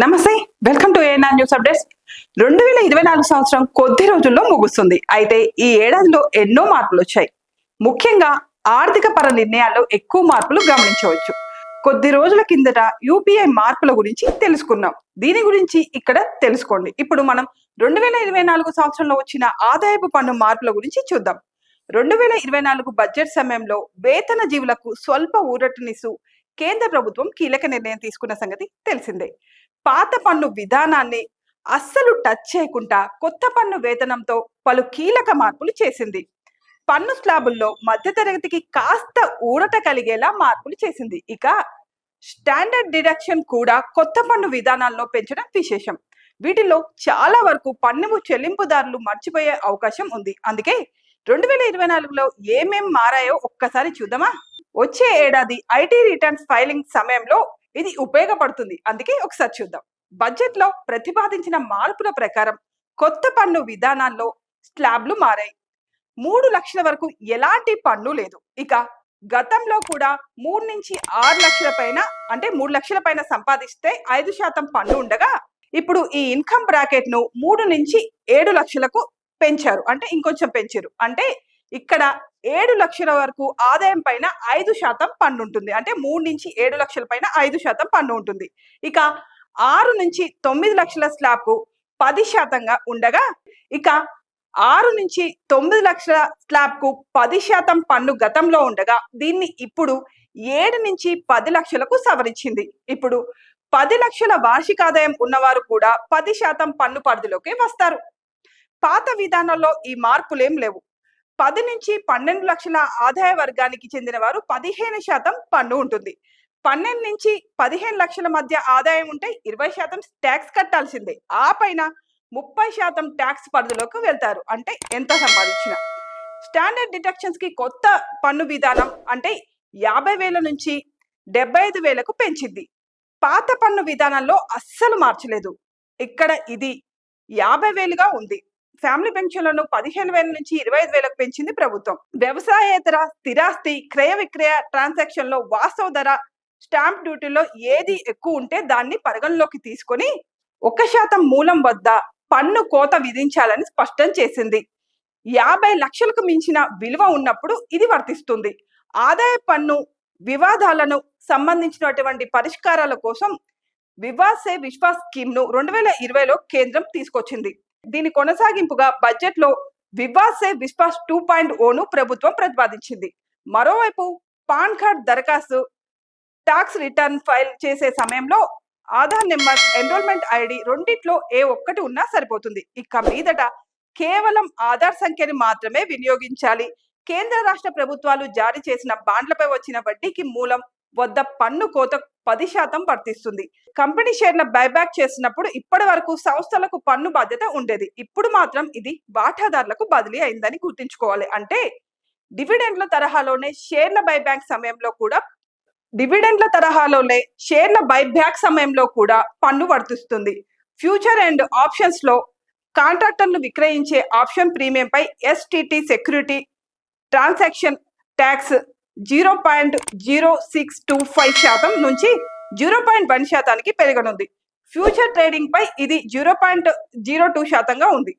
నమస్తే welcome to ANR news updates రెండు వేల ఇరవై నాలుగు సంవత్సరం కొద్ది రోజుల్లో ముగుస్తుంది. అయితే ఈ ఏడాదిలో ఎన్నో మార్పులు వచ్చాయి. ముఖ్యంగా ఆర్థిక పర నిర్ణయాల్లో ఎక్కువ మార్పులు గమనించవచ్చు. కొద్ది రోజుల కిందట యూపీఐ మార్పుల గురించి తెలుసుకున్నాం. దీని గురించి ఇక్కడ తెలుసుకోండి. ఇప్పుడు మనం రెండు వేల ఇరవై నాలుగు సంవత్సరంలో వచ్చిన ఆదాయపు పన్ను మార్పుల గురించి చూద్దాం. రెండు వేల ఇరవై నాలుగు బడ్జెట్ సమయంలో వేతన జీవులకు స్వల్ప ఊరటనిస్తూ కేంద్ర ప్రభుత్వం కీలక నిర్ణయం తీసుకున్న సంగతి తెలిసిందే. పాత పన్ను విధానాన్ని అస్సలు టచ్ చేయకుండా కొత్త పన్ను వేతనంతో పలు కీలక మార్పులు చేసింది. పన్ను స్లాబుల్లో మధ్యతరగతికి కాస్త ఊరట కలిగేలా మార్పులు చేసింది. ఇక స్టాండర్డ్ డిడక్షన్ కూడా కొత్త పన్ను విధానాల్లో పెంచడం విశేషం. వీటిలో చాలా వరకు పన్ను చెల్లింపుదారులు మర్చిపోయే అవకాశం ఉంది. అందుకే రెండు వేల ఇరవై నాలుగులో ఏమేం మారాయో ఒక్కసారి చూద్దామా? వచ్చే ఏడాది ఐటీ రిటర్న్స్ ఫైలింగ్ సమయంలో ఇది ఉపయోగపడుతుంది. అందుకే ఒకసారి చూద్దాం. బడ్జెట్లో ప్రతిపాదించిన మార్పుల ప్రకారం కొత్త పన్ను విధానాల్లో స్లాబ్లు మారాయి. మూడు లక్షల వరకు ఎలాంటి పన్ను లేదు. ఇక గతంలో కూడా మూడు నుంచి ఆరు లక్షల పైన అంటే మూడు లక్షల పైన సంపాదిస్తే ఐదు శాతం పన్ను ఉండగా ఇప్పుడు ఈ ఇన్కమ్ బ్రాకెట్ను మూడు నుంచి ఏడు లక్షలకు పెంచారు. అంటే ఇంకొంచెం పెంచారు. అంటే ఇక్కడ ఏడు లక్షల వరకు ఆదాయం పైన ఐదు శాతం పన్ను ఉంటుంది అంటే మూడు నుంచి ఏడు లక్షల పైన ఐదు శాతం పన్ను ఉంటుంది ఇక ఆరు నుంచి తొమ్మిది లక్షల స్లాబ్ పది శాతంగా ఉండగా ఇక ఆరు నుంచి తొమ్మిది లక్షల స్లాబ్కు పది శాతం పన్ను గతంలో ఉండగా దీన్ని ఇప్పుడు ఏడు నుంచి పది లక్షలకు సవరించింది. ఇప్పుడు పది లక్షల వార్షిక ఆదాయం ఉన్నవారు కూడా పది శాతం పన్ను పరిధిలోకి వస్తారు. పాత విధానంలో ఈ మార్పులేం లేవు. పది నుంచి పన్నెండు లక్షల ఆదాయ వర్గానికి చెందిన వారు పదిహేను శాతం పన్ను ఉంటుంది. పన్నెండు నుంచి పదిహేను లక్షల మధ్య ఆదాయం ఉంటే ఇరవై శాతం ట్యాక్స్ కట్టాల్సిందే. ఆ పైన ముప్పై శాతం ట్యాక్స్ పరిధిలోకి వెళ్తారు. అంటే ఎంత సంపాదించిన. స్టాండర్డ్ డిడక్షన్స్కి కొత్త పన్ను విధానం అంటే యాభై వేల నుంచి డెబ్బై ఐదు వేలకు పెంచింది పాత పన్ను విధానంలో అస్సలు మార్చలేదు. ఇక్కడ ఇది యాభై వేలుగా ఉంది. ఫ్యామిలీ పెన్షన్లను పదిహేను వేల నుంచి ఇరవై ఐదు వేలకు పెంచింది ప్రభుత్వం. వ్యవసాయేతర స్థిరాస్తి క్రయ విక్రయ ట్రాన్సాక్షన్లో వాస్తవ ధర స్టాంప్ డ్యూటీలో ఏది ఎక్కువ ఉంటే దాన్ని పరిగణలోకి తీసుకొని ఒక శాతం మూలం వద్ద పన్ను కోత విధించాలని స్పష్టం చేసింది. యాభై లక్షలకు మించిన విలువ ఉన్నప్పుడు ఇది వర్తిస్తుంది. ఆదాయ పన్ను వివాదాలను సంబంధించినటువంటి పరిష్కారాల కోసం వివాసే విశ్వాస్ స్కీమ్ను రెండు వేల ఇరవైలో కేంద్రం తీసుకొచ్చింది. దీని కొనసాగింపుగా బడ్జెట్లో Vivad se Vishwas two point own ప్రభుత్వం ప్రతిపాదించింది. మరోవైపు పాన్ కార్డ్ దరఖాస్తు టాక్స్ రిటర్న్ ఫైల్ చేసే సమయంలో ఆధార్ నెంబర్ ఎన్రోల్మెంట్ ఐడి రెండిట్లో ఏ ఒక్కటి ఉన్నా సరిపోతుంది. ఇక మీదట కేవలం ఆధార్ సంఖ్యని మాత్రమే వినియోగించాలి. కేంద్ర రాష్ట్ర ప్రభుత్వాలు జారీ చేసిన బాండ్లపై వచ్చిన వడ్డీకి మూలం వద్ద పన్ను కోత పది శాతం వర్తిస్తుంది. కంపెనీ షేర్ల బైబ్యాక్ చేసినప్పుడు ఇప్పటి వరకు సంస్థలకు పన్ను బాధ్యత ఉండేది. ఇప్పుడు మాత్రం ఇది వాటాదారులకు బదిలీ అయిందని గుర్తుంచుకోవాలి. అంటే డివిడెండ్ల తరహాలోనే షేర్ల బైబ్యాక్ సమయంలో కూడా డివిడెండ్ల తరహాలోనే షేర్ల బైబ్యాక్ సమయంలో కూడా పన్ను వర్తిస్తుంది. ఫ్యూచర్ అండ్ ఆప్షన్స్లో కాంట్రాక్టర్లు విక్రయించే ఆప్షన్ ప్రీమియం పై STT security transaction tax zero point zero six two five శాతం నుంచి జీరో పాయింట్ వన్ శాతానికి పెరగనుంది. ఫ్యూచర్ ట్రేడింగ్ పై ఇది జీరో పాయింట్ జీరో టూ శాతంగా ఉంది.